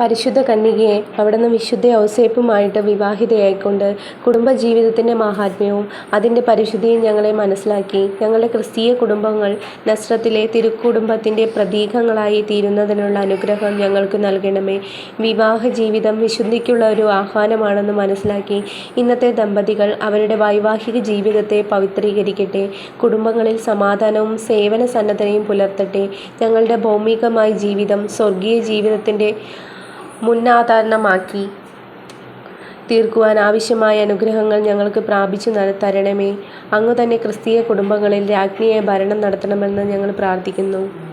പരിശുദ്ധ കന്യകയെ അവിടുന്ന് വിശുദ്ധ ഔസേപ്പുമായിട്ട് വിവാഹിതയായിക്കൊണ്ട് കുടുംബജീവിതത്തിന്റെ മഹാത്മ്യവും അതിന്റെ പരിശുദ്ധിയും ഞങ്ങളെ മനസ്സിലാക്കി. ഞങ്ങളുടെ ക്രിസ്തീയ കുടുംബങ്ങൾ നസ്രത്തിലെ തിരുക്കുടുംബത്തിന്റെ പ്രതീകങ്ങളായി തീരുന്നതിനുള്ള അനുഗ്രഹം ഞങ്ങൾക്ക് നൽകണമേ. വിവാഹ ജീവിതം വിശുദ്ധിക്കുള്ള ഒരു ആഹ്വാനമാണെന്ന് മനസ്സിലാക്കി ഇന്നത്തെ ദമ്പതികൾ അവരുടെ വൈവാഹിക ജീവിതത്തെ പവിത്രീകരിക്കട്ടെ. കുടുംബങ്ങളിൽ സമാധാനവും സേവന സന്നദ്ധതയും പുലർത്തട്ടെ. ഞങ്ങളുടെ ഭൗമികമായ ജീവിതം സ്വർഗീയ ജീവിതത്തിന്റെ മുന്നാധാരണമാക്കി. തീർക്കുവാൻ ആവശ്യമായ അനുഗ്രഹങ്ങൾ ഞങ്ങൾക്ക് പ്രാപിച്ചു തരണമേ. അങ്ങ് തന്നെ ക്രിസ്തീയ കുടുംബങ്ങളിൽ രാജ്ഞിയായി ഭരണം നടത്തണമെന്ന് ഞങ്ങൾ പ്രാർത്ഥിക്കുന്നു.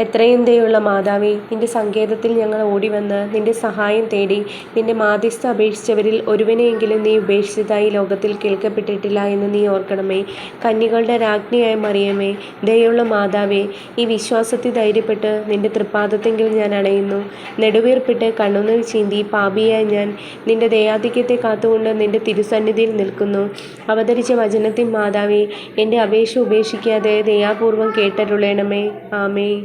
എത്രയും ദയുള്ള മാതാവേ നിന്റെ സങ്കേതത്തിൽ ഞങ്ങൾ ഓടി വന്ന് നിന്റെ സഹായം തേടി നിന്റെ മാധ്യസ്ഥ അപേക്ഷിച്ചവരിൽ ഒരുവനെയെങ്കിലും നീ ഉപേക്ഷിച്ചതായി ലോകത്തിൽ കേൾക്കപ്പെട്ടിട്ടില്ല എന്ന് നീ ഓർക്കണമേ. കന്യകളുടെ രാജ്ഞിയായ മറിയമേ ദയുള്ള മാതാവേ ഈ വിശ്വാസത്തിൽ ധൈര്യപ്പെട്ട് നിന്റെ തൃപ്പാദത്തെങ്കിൽ ഞാൻ അണയുന്നു. നെടുവീർപ്പിട്ട് കണ്ണുനീർ ചീന്തി പാപിയായ ഞാൻ നിന്റെ ദയാധിക്യത്തെ കാത്തുകൊണ്ട് നിന്റെ തിരുസന്നിധിയിൽ നിൽക്കുന്നു. അവതരിച്ച വചനത്തിൻ മാതാവേ എന്റെ അപേക്ഷ ഉപേക്ഷിക്കാതെ ദയാപൂർവം കേട്ടരുളേണമേ. ആമേ